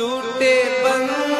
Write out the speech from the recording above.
टूटे बंधन